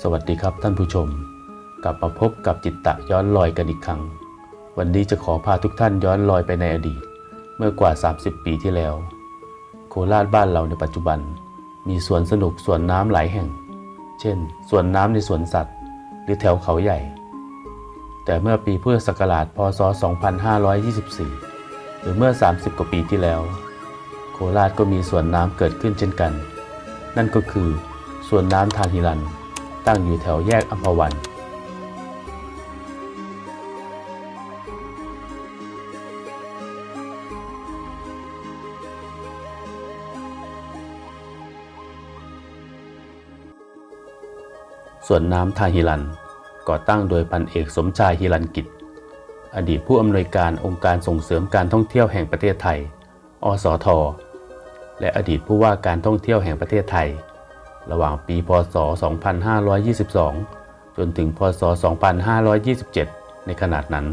สวัสดีครับท่านผู้ชม กลับมาพบกับจิตตะย้อนลอยกันอีกครั้ง วันนี้จะขอพาทุกท่านย้อนลอยไปในอดีต เมื่อกว่า 30 ปีที่แล้ว โคราชบ้านเราในปัจจุบัน มีสวนสนุกสวนน้ำหลายแห่ง เช่นสวนน้ำในสวนสัตว์ หรือแถวเขาใหญ่ แต่เมื่อปีพุทธศักราชพศ 2524 หรือเมื่อ 30 กว่าปีที่แล้ว โคราชก็มีสวนน้ำเกิดขึ้นเช่นกัน นั่นก็คือสวนน้ำทานฮิรัน ตั้งอยู่แถวแยกอัมพวันสวนน้ำทาฮิรัน ก่อตั้งโดยพันเอกสมชายฮิรันกิจ อดีตผู้อำนวยการองค์การส่งเสริมการท่องเที่ยวแห่งประเทศไทย อสท และอดีตผู้ว่าการท่องเที่ยวแห่งประเทศไทย ระหว่างปีพศ 2522 จนถึงพศ 2527 ในขนาดนั้น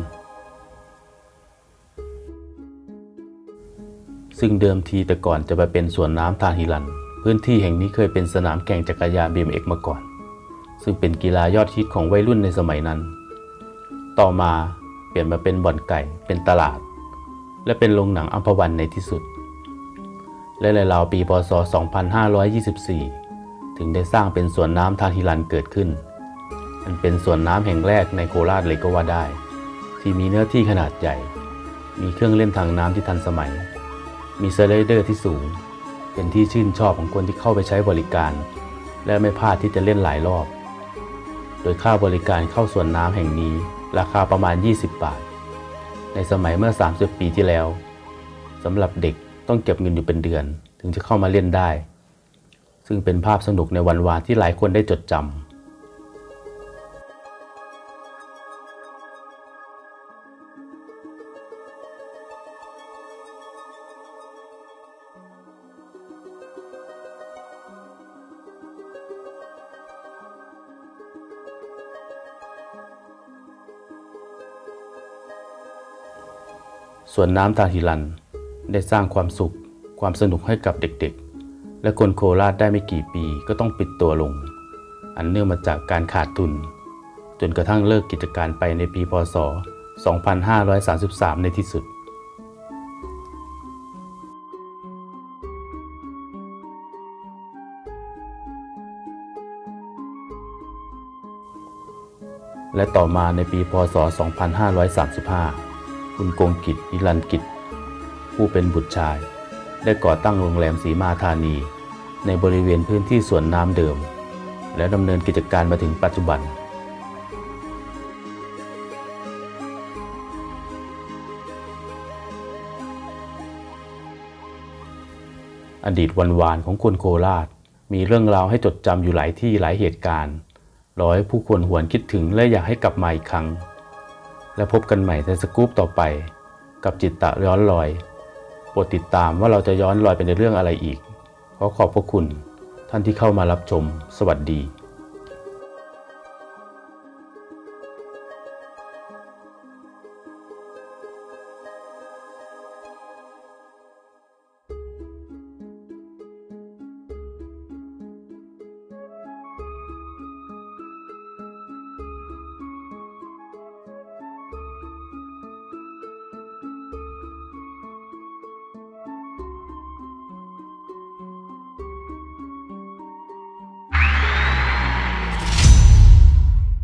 ซึ่งเดิมทีแต่ก่อนจะไปเป็นสวนน้ำทานฮิรัน พื้นที่แห่งนี้เคยเป็นสนามแข่งจักรยาน BMX มาก่อน ซึ่งเป็นกีฬายอดฮิตของวัยรุ่นในสมัยนั้น ต่อมาเปลี่ยนมาเป็นบ่อนไก่ เป็นตลาด และเป็นโรงหนังอัมพวันในที่สุด และในราวปีพศ 2524 ถึงได้สร้างเป็นสวนน้ำทานฮิรันเกิดขึ้น มันเป็นสวนน้ำแห่งแรกในโคราชเลยก็ว่าได้ ที่มีเนื้อที่ขนาดใหญ่ มีเครื่องเล่นทางน้ำที่ทันสมัย มีสไลเดอร์ที่สูง เป็นที่ชื่นชอบของคนที่เข้าไปใช้บริการ และไม่พลาดที่จะเล่นหลายรอบ โดยค่าบริการเข้าสวนน้ำแห่งนี้ราคาประมาณ 20 บาท ในสมัยเมื่อ 30 ปีที่แล้วสำหรับเด็กต้องเก็บเงินอยู่เป็นเดือน ถึงจะเข้ามาเล่นได้ ซึ่งเป็นภาพสนุกในวันวานที่หลายคนได้จดจำสวนน้ำตาฮิรันได้สร้างความสุขความสนุกให้กับเด็กๆ และคนโคราชได้ไม่กี่ปีก็ต้องปิดตัวลง อันเนื่องมาจากการขาดทุน จนกระทั่งเลิกกิจการไปในปีพศ 2533 ในที่สุด และต่อมาในปีพศ 2535 คุณกงกิจนิรันกิจ ผู้เป็นบุตรชาย ได้ก่อตั้งโรงแรมสีมาธานี ในบริเวณพื้นที่สวนน้ำเดิม และดำเนินกิจการมาถึงปัจจุบัน อดีตวันวานของคนโคราช มีเรื่องราวให้จดจำอยู่หลายที่หลายเหตุการณ์รอให้ผู้คนหวนคิดถึงและอยากให้กลับมาอีกครั้ง และพบกันใหม่ในสกู๊ปต่อไป กับจิตตะย้อนลอย โปรดติดตามว่าเราจะย้อนลอยไปในเรื่องอะไรอีก ขอขอบพระคุณท่านที่เข้ามารับชม สวัสดี